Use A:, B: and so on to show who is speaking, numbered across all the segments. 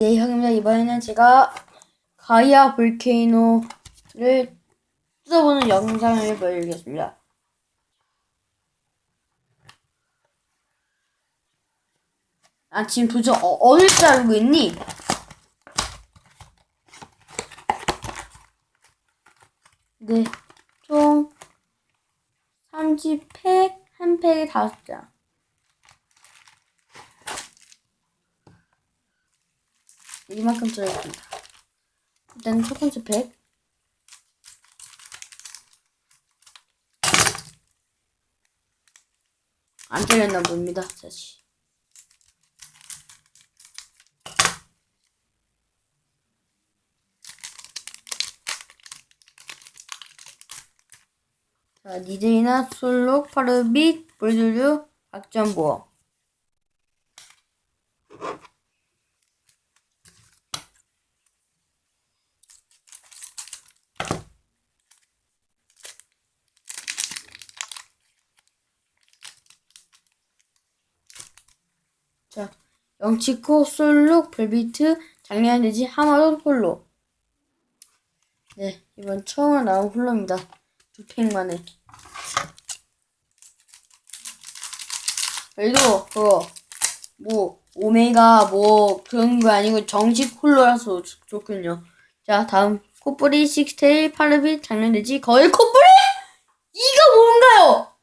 A: 네, 형입니다. 이번에는 제가 가이아 볼케이노를 뜯어보는 영상을 보여드리겠습니다. 아, 지금 도대체 어, 어딜 자르고 있니? 네, 총 30팩, 한 팩에 5장. 이만큼 들어있습니다. 일단 첫 번째 팩. 안 잘렸나 봅니다. 다시. 자, 니들이나 솔록, 파르빗, 볼드류, 박전보어. 자, 영치코, 솔록, 벨비트, 작년 돼지, 하마돈, 홀로. 네, 이번 처음으로 나온 홀로입니다. 두 팩 만에. 그래도, 그거, 뭐, 오메가, 뭐, 그런 거 아니고 정식 홀로라서 좋- 좋군요. 자, 다음. 코뿌리, 식스테일, 파르빗, 돼지, 거의 코뿌리! 이거 뭔가요?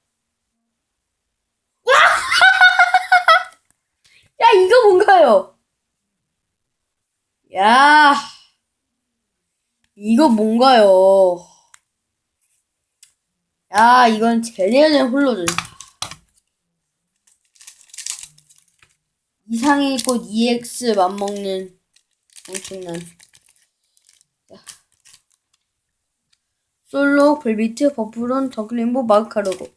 A: 야, 이거 뭔가요? 야, 이거 뭔가요? 야, 이건 된 홀로들. 이상의 꽃 EX 맞먹는 엄청난. 야. 솔로, 벨비트, 버프론, 더클림보, 마카로고.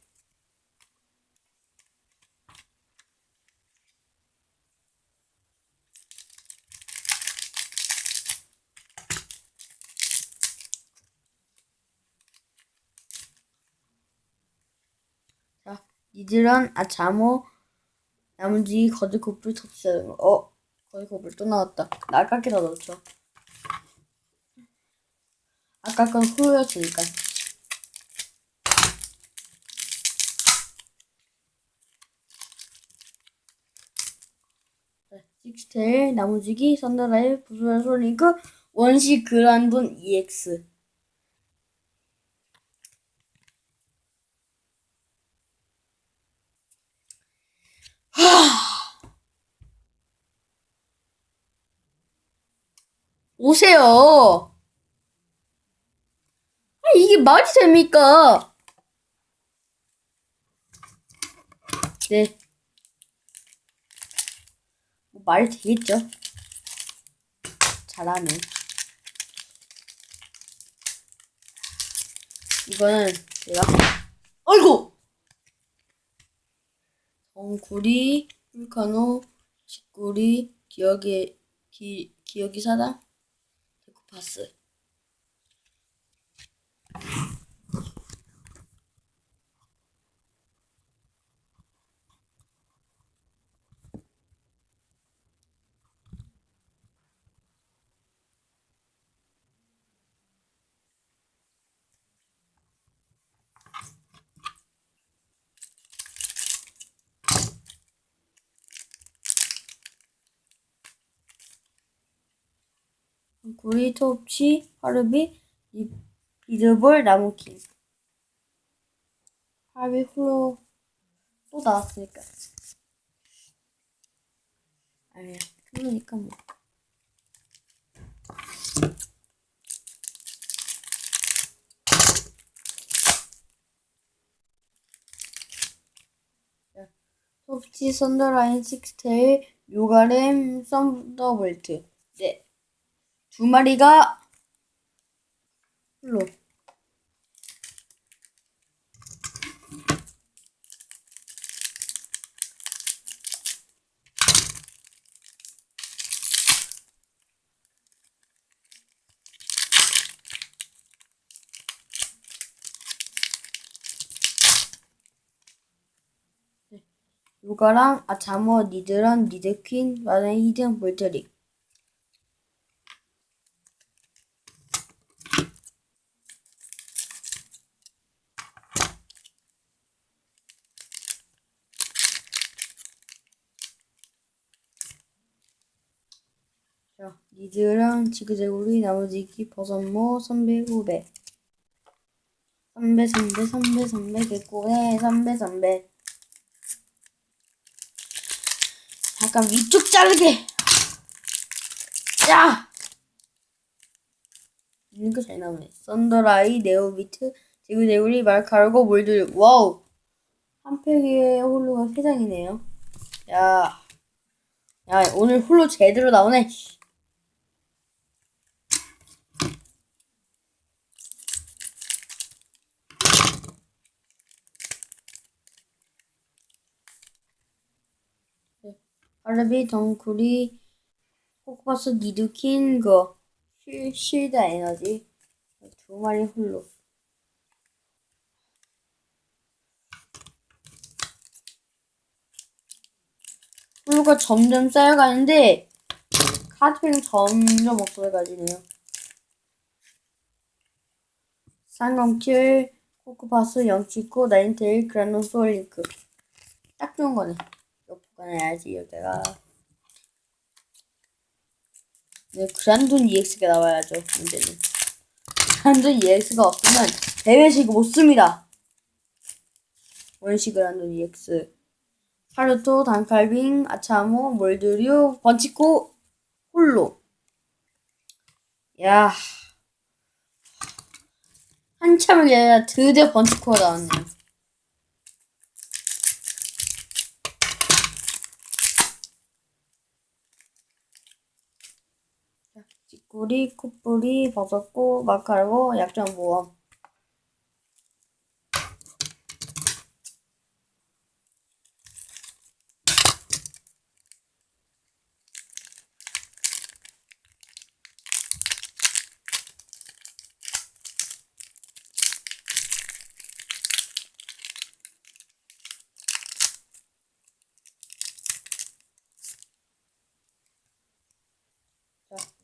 A: 자, 니들은 아자모 나머지 거드코뿔 터치하는 거. 어, 거드코뿔 또 나왔다. 나 아깝게 다 넣었죠. 아까 건 후였으니까. 식스테일, 나무지기, 선더라일, 부수라 솔링크, 원시 그란돈 EX. 오세요. 아, 이게 말이 됩니까? 네. 뭐 말이 되겠죠. 잘하네. 이거는 제가 어이구! 정구리, vul카노, 직구리, 기억의 기, 기억이 사다, 데 구리, 톱치, 하르비, 리- 리드볼, 나무킹. 하르비 홀로 또 나왔으니까. 아니야, 그러니까 뭐. 자, 톱치, 선더라인, 식스테일, 요가렘, 썬더볼트. 네. 두 마리가 홀로. 요가랑 아자모 니드런 니드퀸 마네 히든 볼트릭 자, 니드랑 지그재구리, 나무지기, 버섯모, 선배, 후배. 선배, 선배, 선배, 선배, 개꼬네, 선배, 선배. 약간 위쪽 자르게! 야! 이거 잘 나오네. 썬더라이, 네오비트, 지그재구리, 말카르고, 몰들. 와우! 한 팩에 홀로가 세 장이네요. 야. 야, 오늘 홀로 제대로 나오네. 아르비, 덩쿠리, 코코파스, 니드킨, 거, 실, 실드 에너지. 두 마리 홀로. 홀로가 점점 쌓여가는데, 카드팩은 점점 없어가지네요. 쌍검킬, 코코파스, 영치코, 나인테일, 그라노솔 링크. 딱 좋은 거네. 보관해야지, 여기다가. 네, 그란돈 EX가 나와야죠, 문제는. 그란돈 EX가 없으면 대회식 못 씁니다. 원시 그란돈 EX. 하루토, 단칼빙, 아차모, 몰드류, 번치코, 홀로. 야. 한참을 기다려 드디어 번치코가 나왔네요. 찌꾸리, 콧뿌리, 버섯고, 마카르고, 약점 모험.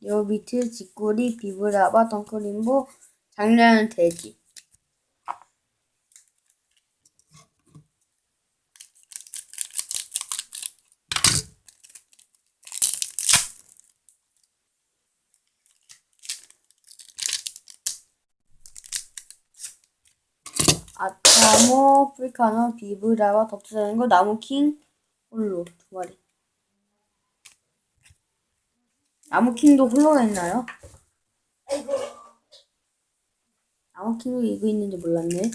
A: 요비트, 찌꾸리, 비브라바, 덩크림보, 장려하는 돼지. 아타모, 프리카노, 비브라바, 덕트자는 거, 나무킹, 홀로 두 마리. 나무킹도 홀로가 있나요? 나무킹도 이거 있는지 몰랐네.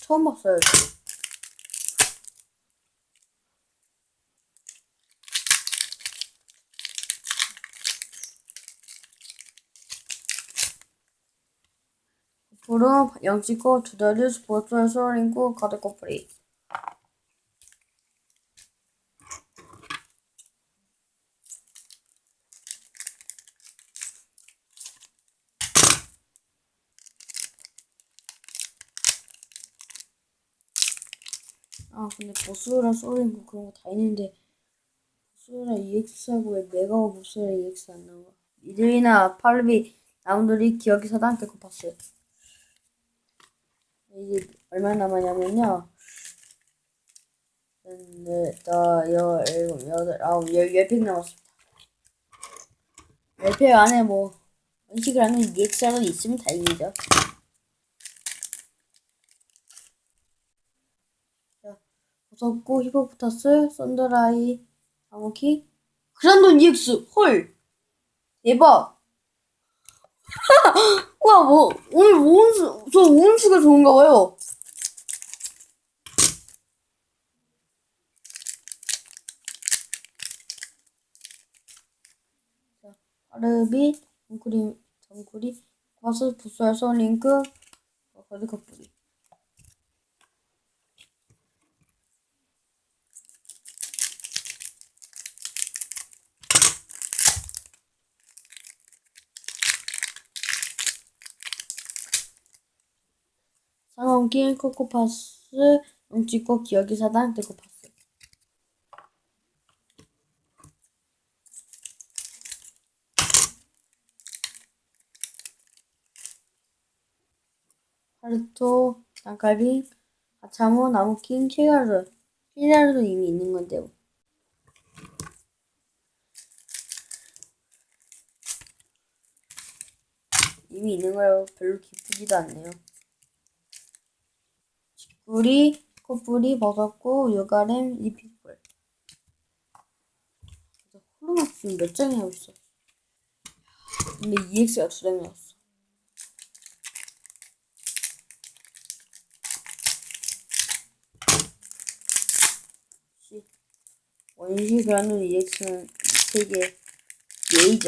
A: 처음 봤어요. 저. 보름, 영치코, 두다리, 스포츠, 소링코, 카드 코프리. 아 근데 보스랑 소링코 그런 거 다 있는데 보스랑 EX하고 왜 내가 보스랑 EX 안 나와? 이들이나 팔비 나무들이 기억이 사단 데코파스 이제 얼마 남았냐면요. 넷, 다, 여, 일곱, 여덟, 아홉, 열, 열팩 남았습니다. 열팩 안에 뭐 원식을 하는 EX라도 있으면 다행이죠 버섯고 히포포타스 썬더라이 아모키 그란돈 EX 헐! 대박! 와 뭐 오늘 오은수 저 오은수가 좋은가 봐요. 자 아르비 정구리 정구리. 버섯 부스알 솔링크 거드 커플이 엉킨 코코파스, 뭉치고 기억이 사단, 데코파스. 하르토 단칼빙, 아차모, 나무킹, 케가루. 케가루도 이미 있는 건데요. 이미 있는 거라 별로 기쁘지도 않네요. 쥐뿌리, 코뿌리, 버섯고, 요가렘, 리피풀. 홀로막 지금 몇 장이 나고 있어? 근데 EX가 두 장이 나왔어. 씨. 원시 그라는 EX는 되게 레이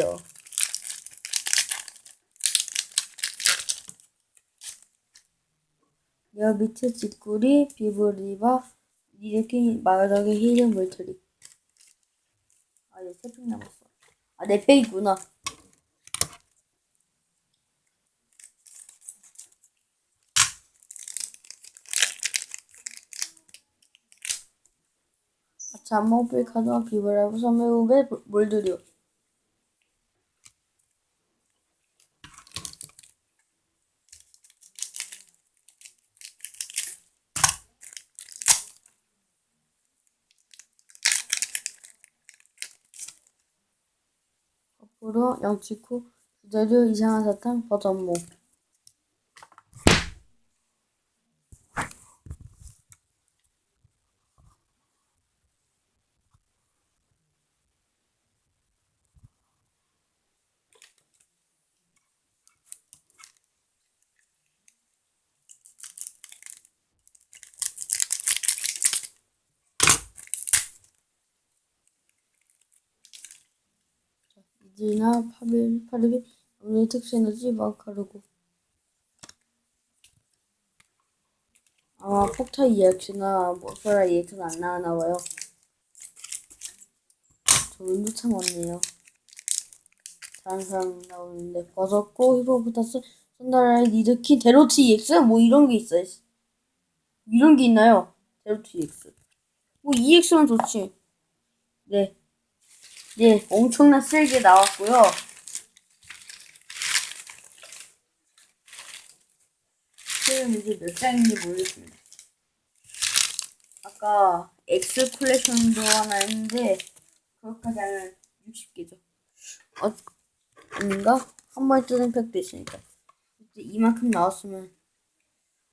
A: 저. 여 밑에 쥐꾸리, 비브리바, 이렇게 마가덕의 히든 물터리. 아, 얘 세팩 남았어. 아, 네 팩이구나. 모빌 카드와 비브라브 선배우배 몰드리오. 거꾸로 영치쿠 주자류 이상한 사탕 버전모 이지나 파빌 파르비 오늘 특수 에너지 마카르고 아마 폭타 EX나 모서라 EX는 안 나와나 봐요. 저 운도 참 없네요. 다른 사람 나오는데 버섯고 히포포타스 손다라이 니드키 데로트 EX 뭐 이런 게 있어요. 이런 게 있나요? 데로트 EX 뭐 EX면 좋지. 네. 네, 엄청난 세게 나왔고요. 지금 이제 몇 장인지 모르겠습니다. 아까 X 콜렉션도 하나 했는데 그것까지 하면 60개죠. 어, 아닌가? 한 번에 뜨는 팩도 있으니까. 이만큼 나왔으면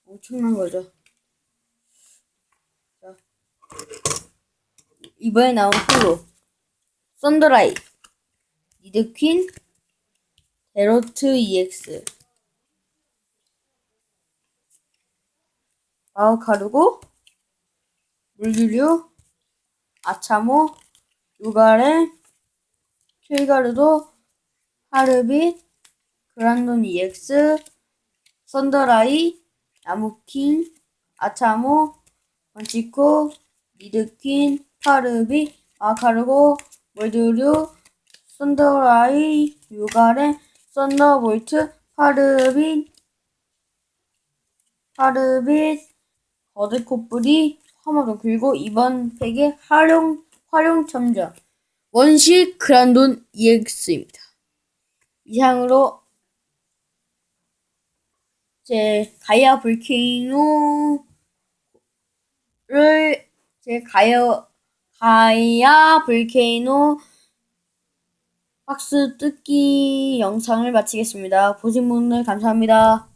A: 엄청난 거죠. 자, 이번에 나온 홀로 썬더라이, 니드퀸, 데로트 EX, 마우카르고, 물유류, 아차모, 요가레, 킬가르도, 하르빗, 그란돈 EX, 썬더라이, 나무킨, 아차모, 번치코, 니드퀸, 파르비, 아카르고, 월드류, 썬더라이, 유가렌, 썬더볼트, 파르빗, 파르빗, 거드코뿔이, 화마도 그리고 이번 팩의 활용, 활용 첨자. 원시 그란돈 EX입니다. 이상으로 제 가이아 볼케이노를 제 가이아 가이아 볼케이노 박스 뜯기 영상을 마치겠습니다. 보신 분들 감사합니다.